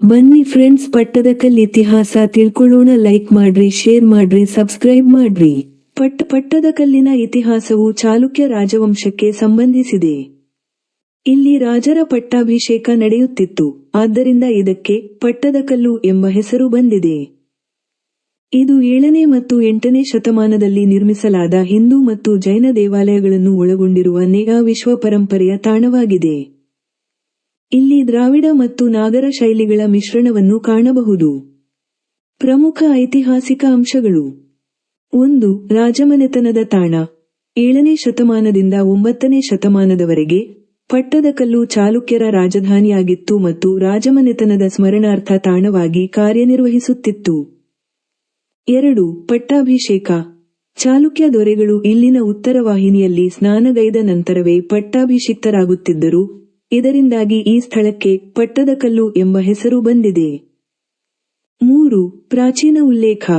ಬನ್ನಿ ಫ್ರೆಂಡ್ಸ್ ಪಟ್ಟದಕಲ್ ಇತಿಹಾಸ ತಿಳ್ಕೊಳ್ಳೋಣ ಲೈಕ್ ಮಾಡ್ರಿ ಶೇರ್ ಮಾಡ್ರಿ ಸಬ್ಸ್ಕ್ರೈಬ್ ಮಾಡ್ರಿ. ಪಟ್ಟ ಪಟ್ಟದಕಲ್ಲಿನ ಇತಿಹಾಸವು ಚಾಲುಕ್ಯ ರಾಜವಂಶಕ್ಕೆ ಸಂಬಂಧಿಸಿದೆ. ಇಲ್ಲಿ ರಾಜರ ಪಟ್ಟಾಭಿಷೇಕ ನಡೆಯುತ್ತಿತ್ತು. ಆದ್ದರಿಂದ ಇದಕ್ಕೆ ಪಟ್ಟದಕಲ್ಲು ಎಂಬ ಹೆಸರು ಬಂದಿದೆ. ಇದು ಏಳನೇ ಮತ್ತು ಎಂಟನೇ ಶತಮಾನದಲ್ಲಿ ನಿರ್ಮಿಸಲಾದ ಹಿಂದೂ ಮತ್ತು ಜೈನ ದೇವಾಲಯಗಳನ್ನು ಒಳಗೊಂಡಿರುವ ನೇಗಾ ವಿಶ್ವ ಪರಂಪರೆಯ ತಾಣವಾಗಿದೆ. ಇಲ್ಲಿ ದ್ರಾವಿಡ ಮತ್ತು ನಾಗರ ಶೈಲಿಗಳ ಮಿಶ್ರಣವನ್ನು ಕಾಣಬಹುದು. ಪ್ರಮುಖ ಐತಿಹಾಸಿಕ ಅಂಶಗಳು. ಒಂದು, ರಾಜಮನೆತನದ ತಾಣ. ಏಳನೇ ಶತಮಾನದಿಂದ ಒಂಬತ್ತನೇ ಶತಮಾನದವರೆಗೆ ಪಟ್ಟದಕಲ್ಲು ಚಾಲುಕ್ಯರ ರಾಜಧಾನಿಯಾಗಿತ್ತು ಮತ್ತು ರಾಜಮನೆತನದ ಸ್ಮರಣಾರ್ಥ ತಾಣವಾಗಿ ಕಾರ್ಯನಿರ್ವಹಿಸುತ್ತಿತ್ತು. ಎರಡು, ಪಟ್ಟಾಭಿಷೇಕ. ಚಾಲುಕ್ಯ ದೊರೆಗಳು ಇಲ್ಲಿನ ಉತ್ತರ ವಾಹಿನಿಯಲ್ಲಿ ಸ್ನಾನಗೈದ ನಂತರವೇ ಪಟ್ಟಾಭಿಷಿಕ್ತರಾಗುತ್ತಿದ್ದರು. ಇದರಿಂದಾಗಿ ಈ ಸ್ಥಳಕ್ಕೆ ಪಟ್ಟದಕಲ್ಲು ಎಂಬ ಹೆಸರು ಬಂದಿದೆ. ಮೂರು, ಪ್ರಾಚೀನ ಉಲ್ಲೇಖ.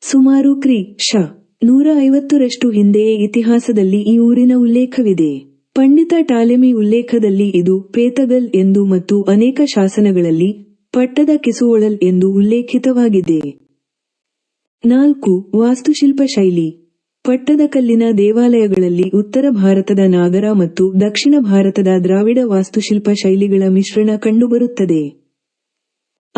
ಸುಮಾರು ಕ್ರಿ, ಶ. ನೂರ ಐವತ್ತರಷ್ಟು ಹಿಂದೆಯೇ ಇತಿಹಾಸದಲ್ಲಿ ಈ ಊರಿನ ಉಲ್ಲೇಖವಿದೆ. ಪಂಡಿತ ಟಾಲೆಮಿ ಉಲ್ಲೇಖದಲ್ಲಿ ಇದು ಪೇತಗಲ್ ಎಂದು ಮತ್ತು ಅನೇಕ ಶಾಸನಗಳಲ್ಲಿ ಪಟ್ಟದ ಕಿಸುವೊಳಲ್ ಎಂದು ಉಲ್ಲೇಖಿತವಾಗಿದೆ. ನಾಲ್ಕು ವಾಸ್ತುಶಿಲ್ಪ ಶೈಲಿ ಪಟ್ಟದಕಲ್ಲಿನ ದೇವಾಲಯಗಳಲ್ಲಿ ಉತ್ತರ ಭಾರತದ ನಾಗರ ಮತ್ತು ದಕ್ಷಿಣ ಭಾರತದ ದ್ರಾವಿಡ ವಾಸ್ತುಶಿಲ್ಪ ಶೈಲಿಗಳ ಮಿಶ್ರಣ ಕಂಡುಬರುತ್ತದೆ.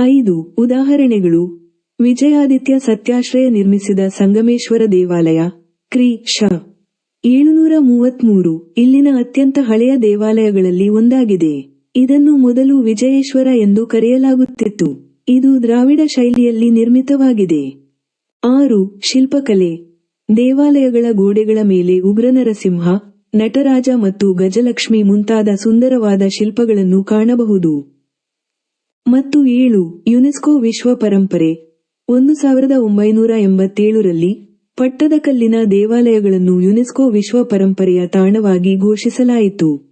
ಐದು, ಉದಾಹರಣೆಗಳು. ವಿಜಯಾದಿತ್ಯ ಸತ್ಯಾಶ್ರಯ ನಿರ್ಮಿಸಿದ ಸಂಗಮೇಶ್ವರ ದೇವಾಲಯ, ಕ್ರಿ, ಶ. ಏಳುನೂರ ಮೂವತ್ಮೂರು, ಇಲ್ಲಿನ ಅತ್ಯಂತ ಹಳೆಯ ದೇವಾಲಯಗಳಲ್ಲಿ ಒಂದಾಗಿದೆ. ಇದನ್ನು ಮೊದಲು ವಿಜಯೇಶ್ವರ ಎಂದು ಕರೆಯಲಾಗುತ್ತಿತ್ತು. ಇದು ದ್ರಾವಿಡ ಶೈಲಿಯಲ್ಲಿ ನಿರ್ಮಿತವಾಗಿದೆ. ಆರು, ಶಿಲ್ಪಕಲೆ. ದೇವಾಲಯಗಳ ಗೋಡೆಗಳ ಮೇಲೆ ಉಗ್ರನರಸಿಂಹ, ನಟರಾಜ ಮತ್ತು ಗಜಲಕ್ಷ್ಮಿ ಮುಂತಾದ ಸುಂದರವಾದ ಶಿಲ್ಪಗಳನ್ನು ಕಾಣಬಹುದು. ಮತ್ತು ಏಳು, ಯುನೆಸ್ಕೋ ವಿಶ್ವ ಪರಂಪರೆ. ಒಂದು ಸಾವಿರದ ಒಂಬೈನೂರ ಎಂಬತ್ತೇಳರಲ್ಲಿ ಪಟ್ಟದಕಲ್ಲಿನ ದೇವಾಲಯಗಳನ್ನು ಯುನೆಸ್ಕೋ ವಿಶ್ವ ಪರಂಪರೆಯ ತಾಣವಾಗಿ ಘೋಷಿಸಲಾಯಿತು.